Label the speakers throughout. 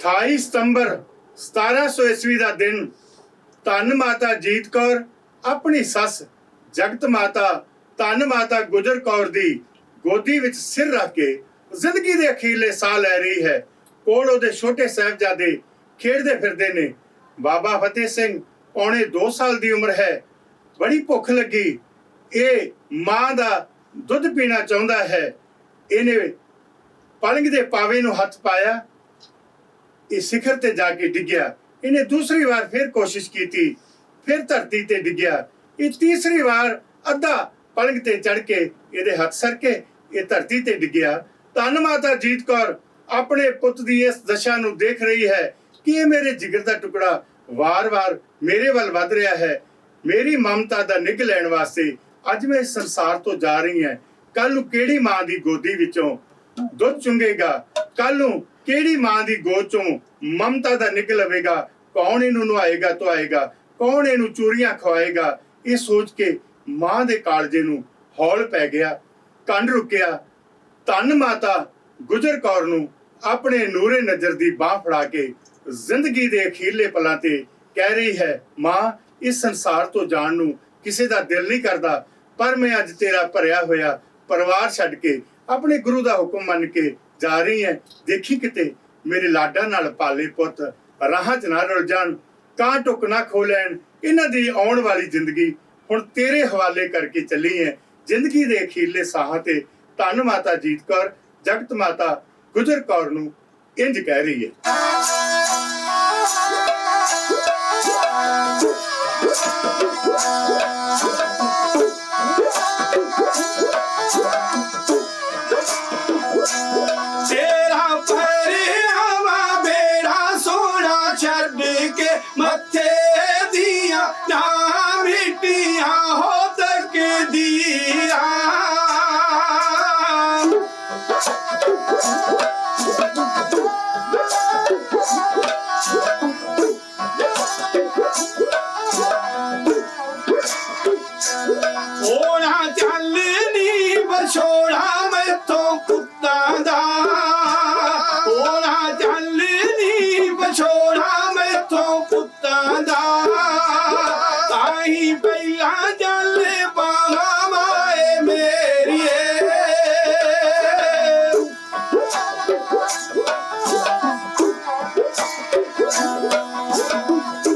Speaker 1: 28 ਸਤੰਬਰ 1700 ਈਸਵੀ ਦਾ ਦਿਨ ਧੰਨ ਮਾਤਾ ਜੀਤ ਕੌਰ, ਆਪਣੀ ਸੱਸ ਜਗਤ ਮਾਤਾ ਧੰਨ ਮਾਤਾ ਗੁਜਰ ਕੌਰ ਦੀ ਗੋਦੀ ਵਿੱਚ ਸਿਰ ਰੱਖ ਕੇ ਜ਼ਿੰਦਗੀ ਦੇ ਅਖੀਰਲੇ ਸਾਹ ਲੈ ਰਹੀ ਹੈ। ਕੋਲ ਉਹਦੇ ਛੋਟੇ ਸਾਹਿਬਜ਼ਾਦੇ ਖੇਡਦੇ ਫਿਰਦੇ ਨੇ। ਬਾਬਾ ਫਤਿਹ ਸਿੰਘ ਪੌਣੇ 2 ਸਾਲ ਦੀ ਉਮਰ ਹੈ। ਬੜੀ ਭੁੱਖ ਲੱਗੀ। ਇਹ ਮਾਂ ਦਾ ਦੁੱਧ ਪੀਣਾ ਚਾਹੁੰਦਾ ਹੈ। ਇਹਨੇ ਪਲੰਗ ਦੇ ਪਾਵੇ ਨੂੰ ਹੱਥ ਪਾਇਆ। ਇਹ ਸਿਖਰ ਤੇ ਜਾ ਕੇ ਡਿੱਗਿਆ। ਇਹਨੇ ਦੂਸਰੀ ਵਾਰ ਫਿਰ ਕੋਸ਼ਿਸ਼ ਕੀਤੀ। ਫਿਰ ਧਰਤੀ ਤੇ ਡਿੱਗਿਆ। ਇਹ ਤੀਸਰੀ ਵਾਰ ਅੱਧਾ ਪਲੰਗ ਤੇ ਚੜ ਕੇ ਇਹਦੇ ਹੱਥ ਸਰ ਕੇ ਇਹ ਧਰਤੀ ਤੇ ਡਿੱਗਿਆ। ਧੰਨ ਮਾਤਾ ਜੀਤ ਕੌਰ, ਆਪਣੇ ਪੁੱਤ ਦੀ ਇਸ ਦਸ਼ਾ ਨੂੰ ਦੇਖ ਰਹੀ ਹੈ ਕਿ ਇਹ ਮੇਰੇ ਜਿਗਰ ਦਾ ਟੁਕੜਾ ਵਾਰ-ਵਾਰ ਮੇਰੇ ਵੱਲ ਵੱਧ ਰਿਹਾ ਹੈ। ਮੇਰੀ ਮਮਤਾ ਦਾ ਨਿੱਘ ਲੈਣ ਵਾਸਤੇ ਅੱਜ ਮੈਂ ਇਸ ਸੰਸਾਰ ਤੋਂ ਜਾ ਰਹੀ ਹਾਂ। ਕੱਲ ਨੂੰ ਕਿਹੜੀ ਮਾਂ ਦੀ ਗੋਦੀ ਵਿੱਚੋਂ ਦੁੱਧ ਚੁੰਗੇਗਾ? ਕੱਲ ਨੂੰ ਕਿਹੜੀ ਮਾਂ ਦੀ ਗੋਦ ਚੋਂ ਮਮਤਾ ਦਾ ਨਿਕ ਲਵੇਗਾ ਕੌਣ ਇਹਨੂੰ ਨੁਆਏਗਾ ਧੁਆਏਗਾ? ਕੌਣ ਇਹਨੂੰ ਚੂਰੀਆਂ ਖਵਾਏਗਾ? ਇਹ ਸੋਚ ਕੇ ਮਾਂ ਦੇ ਕਾਲਜੇ ਨੂੰ ਹੌਲ ਪੈ ਗਿਆ, ਕੰਨ ਰੁਕਿਆ। ਧੰਨ ਮਾਤਾ, ਗੁਜਰ ਕੌਰ ਨੂੰ ਆਪਣੇ ਨੂਰੇ ਨਜ਼ਰ ਦੀ ਬਾਹ ਫੜਾ ਕੇ ਜ਼ਿੰਦਗੀ ਦੇ ਅਖੀਰਲੇ ਪਲਾਂ ਤੇ ਕਹਿ ਰਹੀ ਹੈ, ਮਾਂ, ਇਸ ਸੰਸਾਰ ਤੋਂ ਜਾਣ ਨੂੰ ਕਿਸੇ ਦਾ ਦਿਲ ਨਹੀਂ ਕਰਦਾ, ਪਰ ਮੈਂ ਅੱਜ ਤੇਰਾ ਭਰਿਆ ਹੋਇਆ ਪਰਿਵਾਰ ਛੱਡ ਕੇ ਆਪਣੇ ਗੁਰੂ ਦਾ ਹੁਕਮ ਮੰਨ ਕੇ ਜਾ ਰਹੀ ਹੈ। ਦੇਖੀ ਕਿਤੇ ਮੇਰੇ ਲਾਡਾ ਨਾਲ ਪਾਲੇ ਪੁੱਤ, ਰਾਹਾਂ 'ਚ ਨਾ ਰੁਲ ਜਾਣ ਕਾਂ ਟੁਕ ਨਾ ਖੋ ਲੈਣ, ਇਹਨਾਂ ਦੀ ਆਉਣ ਵਾਲੀ ਜ਼ਿੰਦਗੀ ਹੁਣ ਤੇਰੇ ਹਵਾਲੇ ਕਰਕੇ ਚੱਲੀ ਹੈ। ਜ਼ਿੰਦਗੀ ਦੇ ਅਖੀਰਲੇ ਸਾਹਾਂ ਤੇ ਧੰਨ ਮਾਤਾ ਜੀਤ ਕੌਰ, ਜਗਤ ਮਾਤਾ ਗੁਜਰ ਕੌਰ ਨੂੰ ਇੰਜ ਕਹਿ ਰਹੀ ਹੈ।
Speaker 2: ਤੇਰਾ ਹੋਣਾ ਚੱਲਨੀ ਬਛੋੜਾ ਮੈਥੋਂ ਕੁੱਤਾਂ ਦਾ ਹੋਣਾ ਚੱਲਨੀ ਬਛੋੜਾ ਮੈਥੋਂ ਕੁੱਤਾਂ ਦਾ ਤਾਹੀਂ ਪਹਿਲਾਂ ਚੱਲ ਪਾਵਾਂ ਮਾਏ ਮੇਰੀਏ ਟੋਟੇ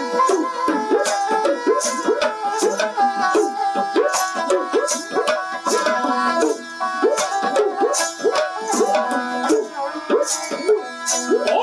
Speaker 2: ਸ਼ੋਰਾ ਦੀ ਉਹ ਕਾਦੀ